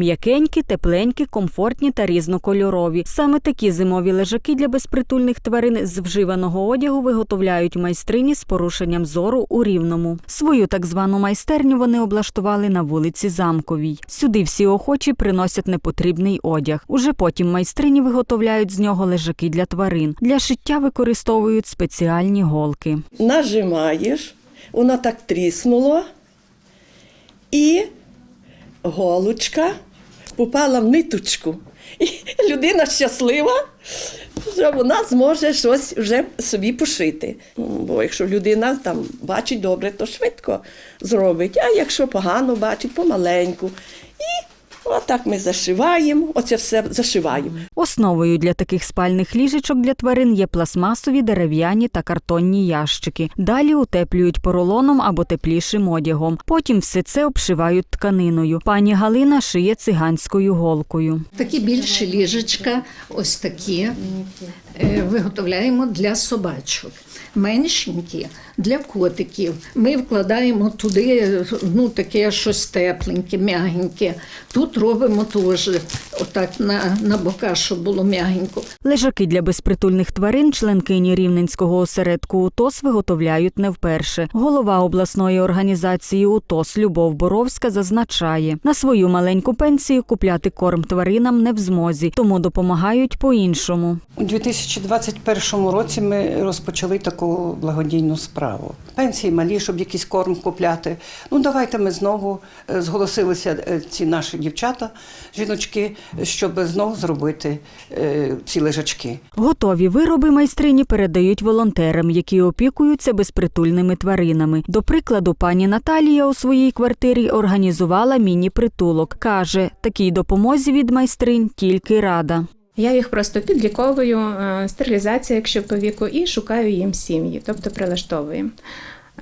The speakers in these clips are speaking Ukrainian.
М'якенькі, тепленькі, комфортні та різнокольорові. Саме такі зимові лежаки для безпритульних тварин з вживаного одягу виготовляють майстрині з порушенням зору у Рівному. Свою так звану майстерню вони облаштували на вулиці Замковій. Сюди всі охочі приносять непотрібний одяг. Уже потім майстрині виготовляють з нього лежаки для тварин. Для шиття використовують спеціальні голки. нажимаєш, воно так тріснуло, і голочка попала в ниточку. І людина щаслива, що вона зможе щось вже собі пошити. Бо якщо людина там бачить добре, то швидко зробить, а якщо погано бачить, помаленьку. І отак ми зашиваємо, оце все зашиваємо. Основою для таких спальних ліжечок для тварин є пластмасові, дерев'яні та картонні ящики. Далі утеплюють поролоном або теплішим одягом. Потім все це обшивають тканиною. Пані Галина шиє циганською голкою. Такі більші ліжечка, ось такі, е, виготовляємо для собачок. Меншенькі для котиків. Ми вкладаємо туди ну, таке щось тепленьке, м'ягеньке. Тут робимо теж отак на, на бока, щоб було м'ягенько. Лежаки для безпритульних тварин членкині Рівненського осередку УТОС виготовляють не вперше. Голова обласної організації УТОС Любов Боровська зазначає, на свою маленьку пенсію купляти корм тваринам не в змозі, тому допомагають по-іншому. У 2021 році ми розпочали таку благодійну справу. Пенсії малі, щоб якийсь корм купляти. Ну давайте ми знову е, зголосилися е, ці наші дівчата, жіночки, щоб знову зробити е, ці лежачки. Готові вироби майстрині передають волонтерам, які опікуються безпритульними тваринами. До прикладу, пані Наталія у своїй квартирі організувала міні-притулок. Каже, такій допомозі від майстринь тільки рада. Я їх просто підліковую, е, стерилізація, якщо по віку, і шукаю їм сім'ї, тобто прилаштовуємо.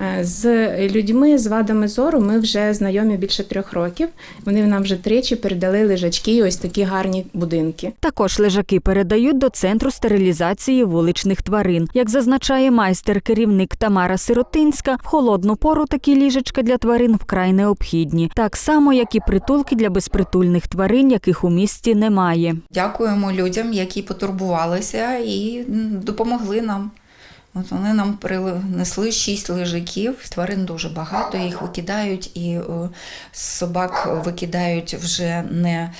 Е, З людьми з вадами зору ми вже знайомі більше трьох років. Вони нам вже тричі передали лежачки, і ось такі гарні будинки. Також лежаки передають до центру стерилізації вуличних тварин. Як зазначає майстер-керівник Тамара Сиротинська, в холодну пору такі ліжечка для тварин вкрай необхідні, так само як і притулки для безпритульних тварин, яких у місті немає. Дякуємо людям, які потурбувалися і допомогли нам. От вони нам принесли шість лежаків. Тварин дуже багато, їх викидають, і е, собак викидають вже не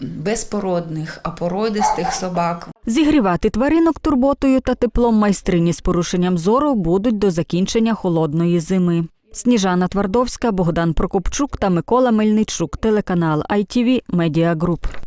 безпородних, а породистих собак. Зігрівати тваринок турботою та теплом майстрині з порушенням зору будуть до закінчення холодної зими. Сніжана Твардовська, Богдан Прокопчук та Микола Мельничук. Телеканал ITV Media Group.